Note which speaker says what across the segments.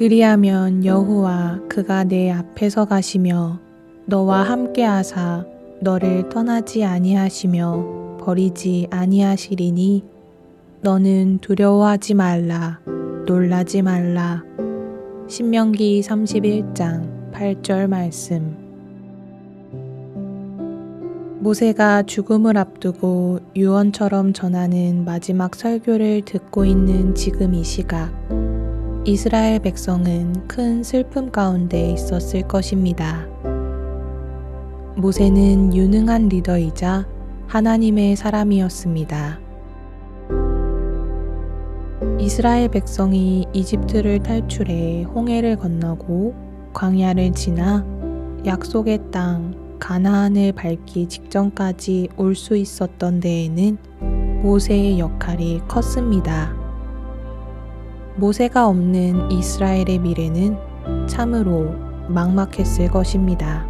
Speaker 1: 그리하면 여호와 그가 내 앞에서 가시며 너와 함께하사 너를 떠나지 아니하시며 버리지 아니하시리니 너는 두려워하지 말라 놀라지 말라. 신명기 31장 8절 말씀. 모세가 죽음을 앞두고 유언처럼 전하는 마지막 설교를 듣고 있는 지금 이 시각 이스라엘 백성은 큰 슬픔 가운데 있었을 것입니다. 모세는 유능한 리더이자 하나님의 사람이었습니다. 이스라엘 백성이 이집트를 탈출해 홍해를 건너고 광야를 지나 약속의 땅 가나안을 밟기 직전까지 올 수 있었던 데에는 모세의 역할이 컸습니다. 모세가 없는 이스라엘의 미래는 참으로 막막했을 것입니다.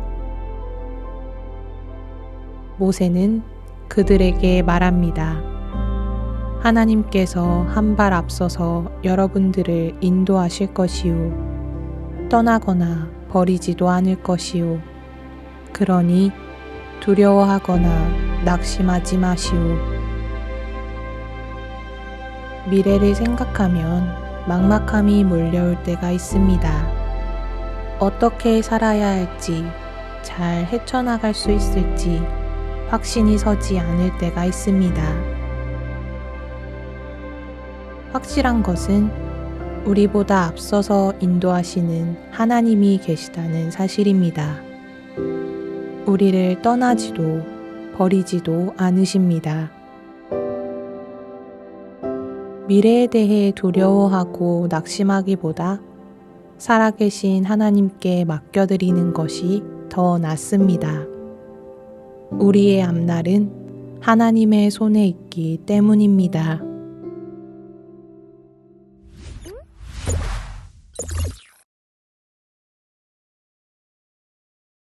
Speaker 1: 모세는 그들에게 말합니다. 하나님께서 한 발 앞서서 여러분들을 인도하실 것이요. 떠나거나 버리지도 않을 것이요. 그러니 두려워하거나 낙심하지 마시오. 미래를 생각하면 막막함이 몰려올 때가 있습니다. 어떻게 살아야 할지, 잘 헤쳐나갈 수 있을지 확신이 서지 않을 때가 있습니다. 확실한 것은 우리보다 앞서서 인도하시는 하나님이 계시다는 사실입니다. 우리를 떠나지도 버리지도 않으십니다. 미래에 대해 두려워하고 낙심하기보다 살아계신 하나님께 맡겨드리는 것이 더 낫습니다. 우리의 앞날은 하나님의 손에 있기 때문입니다.